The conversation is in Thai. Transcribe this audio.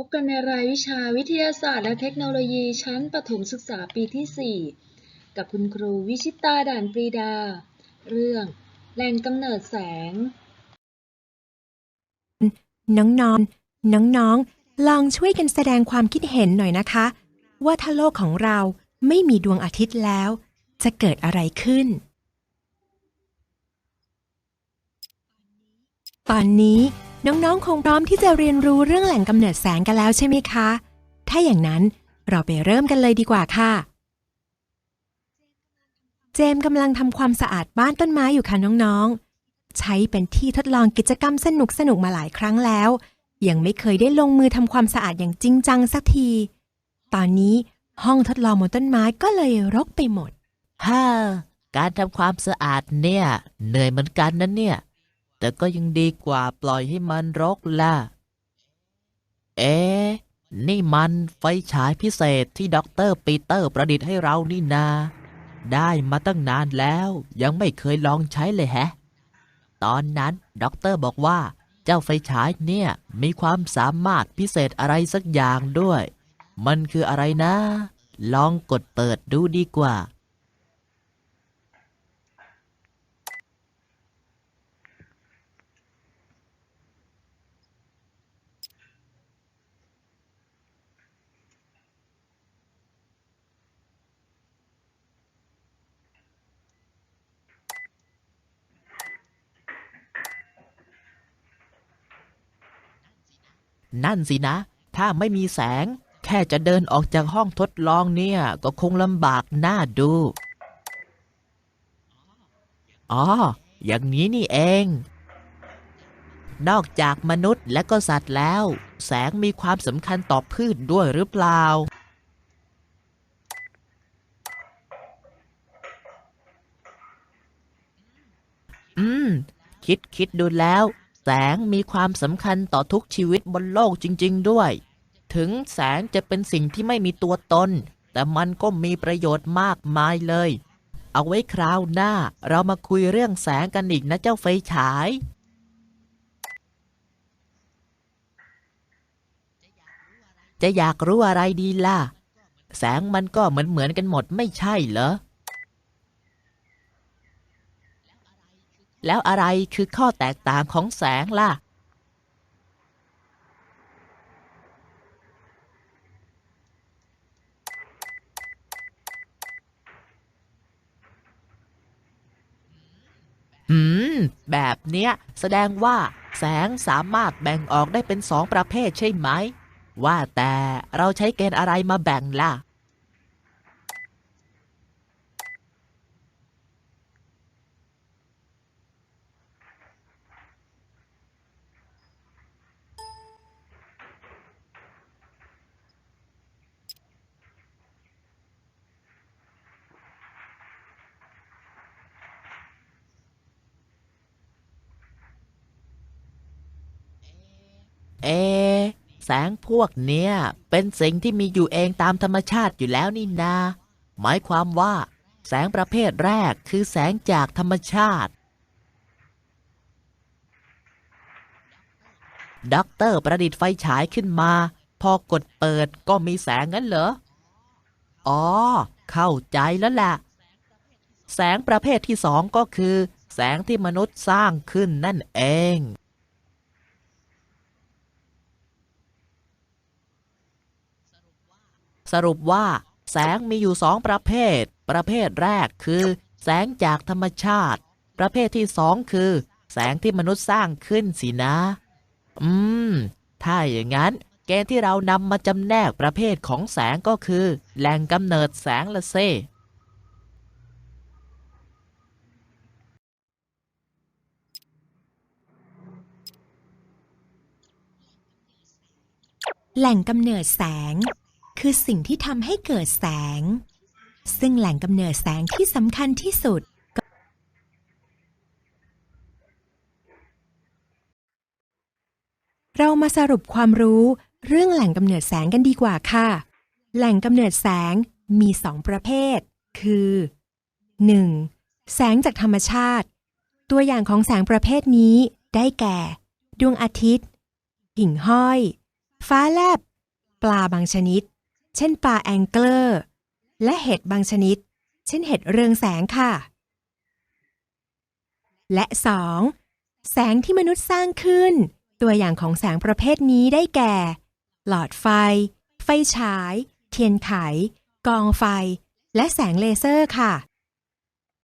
พบกันในรายวิชาวิทยาศาสตร์และเทคโนโลยีชั้นประถมศึกษาปีที่ 4 กับคุณครูวิชิตาด่านปรีดา เรื่องแหล่งกำเนิดแสง น้องๆน้องๆ ลองช่วยกันแสดงความคิดเห็นหน่อยนะคะ ว่าถ้าโลกของเราไม่มีดวงอาทิตย์แล้ว จะเกิดอะไรขึ้น ตอนนี้ น้องๆ คงพร้อมที่จะเรียนรู้เรื่องแหล่งกำเนิดแสงกันแล้วใช่ไหมคะ ถ้าอย่างนั้นเราไปเริ่มกันเลยดีกว่าค่ะ เจมกำลังทำความสะอาดบ้านต้นไม้อยู่ค่ะน้องๆ ใช้เป็นที่ทดลองกิจกรรมสนุกสนุกๆมาหลายครั้งแล้ว ยังไม่เคยได้ลงมือทำความสะอาดอย่างจริงจังสักที ตอนนี้ห้องทดลองบนต้นไม้ก็เลยรกไปหมดฮ่าการทำความสะอาดเนี่ย เหนื่อยเหมือนกันนะเนี่ย แต่ก็ยังดีกว่าปล่อยให้มันรกล่ะ เอ๊ะ นี่มันไฟฉายพิเศษที่ด็อกเตอร์ปีเตอร์ประดิษฐ์ให้เรานี่นา ได้มาตั้งนานแล้วยังไม่เคยลองใช้เลยแฮะ ตอนนั้นด็อกเตอร์บอกว่าเจ้าไฟฉายเนี่ยมีความสามารถพิเศษอะไรสักอย่างด้วย มันคืออะไรนะ ลองกดเปิดดูดีกว่า นั่นสินะ ถ้าไม่มีแสง แค่จะเดินออกจากห้องทดลองเนี่ย ก็คงลำบากน่าดู อ๋อ อย่างนี้นี่เอง นอกจากมนุษย์และก็สัตว์แล้ว แสงมีความสำคัญต่อพืชด้วยหรือเปล่าอืม คิดคิดดูแล้ว แสงมีความสำคัญต่อทุกชีวิตบนโลกจริง ๆ ด้วย ถึงแสงจะเป็นสิ่งที่ไม่มีตัวตน แต่มันก็มีประโยชน์มากมายเลย เอาไว้คราวหน้าเรามาคุยเรื่องแสงกันอีกนะเจ้าไฟฉาย จะอยากรู้อะไรดีล่ะ แสงมันก็เหมือนเหมือนๆกันหมดไม่ใช่เหรอ แล้วอะไรคือข้อแตกต่างของแสงล่ะ หืม แบบเนี้ย แสดงว่าแสงสามารถแบ่งออกได้เป็นสองประเภทใช่ไหม ว่าแต่เราใช้เกณฑ์อะไรมาแบ่งล่ะ เอ แสงพวกเนี้ยเป็นสิ่งที่มีอยู่เองตามธรรมชาติอยู่แล้วนี่นา หมายความว่า แสงประเภทแรกคือแสงจากธรรมชาติด็อกเตอร์ประดิษฐ์ไฟฉายขึ้นมา พอกดเปิดก็มีแสงงั้นเหรอ อ๋อ เข้าใจแล้วแหละ แสงประเภทที่สองก็คือ แสงที่มนุษย์สร้างขึ้นนั่นเอง สรุปว่า แสงมีอยู่สองประเภท ประเภทแรกคือ แสงจากธรรมชาติ ประเภทที่สองคือ แสงที่มนุษย์สร้างขึ้นสินะ อืม ถ้าอย่างนั้น เกณฑ์ที่เรานำมาจำแนกประเภทของแสงก็คือ แหล่งกำเนิดแสงละเซแหล่งกำเนิดแสง คือสิ่งที่ทำให้เกิดแสง ซึ่งแหล่งกำเนิดแสงที่สำคัญที่สุด เรามาสรุปความรู้เรื่องแหล่งกำเนิดแสงกันดีกว่าค่ะ แหล่งกำเนิดแสงมีสองประเภท คือ 1. แสงจากธรรมชาติ ตัวอย่างของแสงประเภทนี้ได้แก่ ดวงอาทิตย์ หิ่งห้อย ฟ้าแลบ ปลาบางชนิด เช่นปลาแองเกิลและเห็ดบางชนิด เช่นเห็ดเรืองแสงค่ะ และ 2. แสงที่มนุษย์สร้างขึ้น ตัวอย่างของแสงประเภทนี้ได้แก่ หลอดไฟ ไฟฉาย เทียนไข กองไฟ และแสงเลเซอร์ค่ะ